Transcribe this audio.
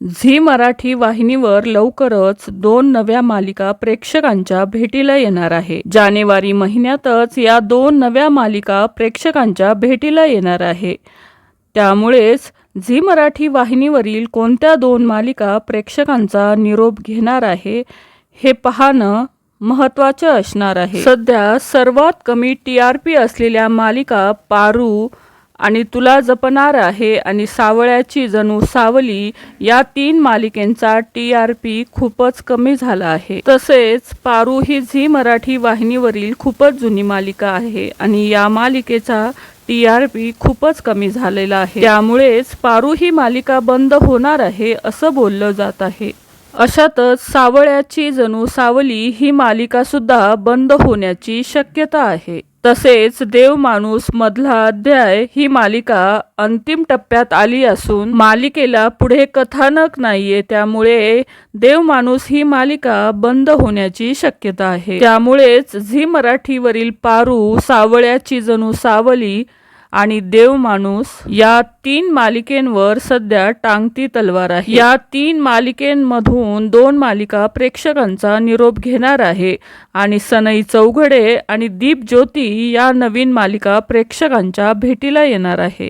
Zee Marathi वाहिनीवर लवकरच दोन नव्या मालिका प्रेक्षकांच्या भेटीला येणार आहे. जानेवारी महिन्यातच या दोन नव्या मालिका प्रेक्षकांच्या भेटीला येणार आहे. त्यामुळेच झी मराठी वाहिनीवरील कोणत्या दोन मालिका प्रेक्षकांचा निरोप घेणार आहे हे पाहणं महत्त्वाचं असणार आहे. सध्या सर्वात कमी टी आर पी असलेल्या मालिका पारू आणि तुला जपणार आहे आणि सावळ्याची जणू सावली या तीन मालिकेंचा टी आर पी खूपच कमी झाला आहे. तसेच पारू ही झी मराठी वाहिनीवरील खूपच जुनी मालिका आहे आणि या मालिकेचा टी आर पी खूपच कमी झालेला आहे. त्यामुळेच पारू ही मालिका बंद होणार आहे असं बोललं जात आहे. अशातच सावळ्याची जणू सावली ही मालिका सुद्धा बंद होण्याची शक्यता आहे. तसेच देव माणूस मधला अध्याय ही मालिका अंतिम टप्प्यात आली असून मालिकेला पुढे कथानक नाहीये त्यामुळे देव माणूस ही मालिका बंद होण्याची शक्यता आहे. त्यामुळेच झी मराठीवरील पारू सावळ्याची जणू सावली आणि देव माणूस या तीन मालिकेंवर सध्या टांगती तलवार आहे. या तीन मालिकेंमधून दोन मालिका प्रेक्षकांचा निरोप घेणार आहे आणि सनई चौघडे आणि दीप ज्योती या नवीन मालिका प्रेक्षकांच्या भेटीला येणार आहे.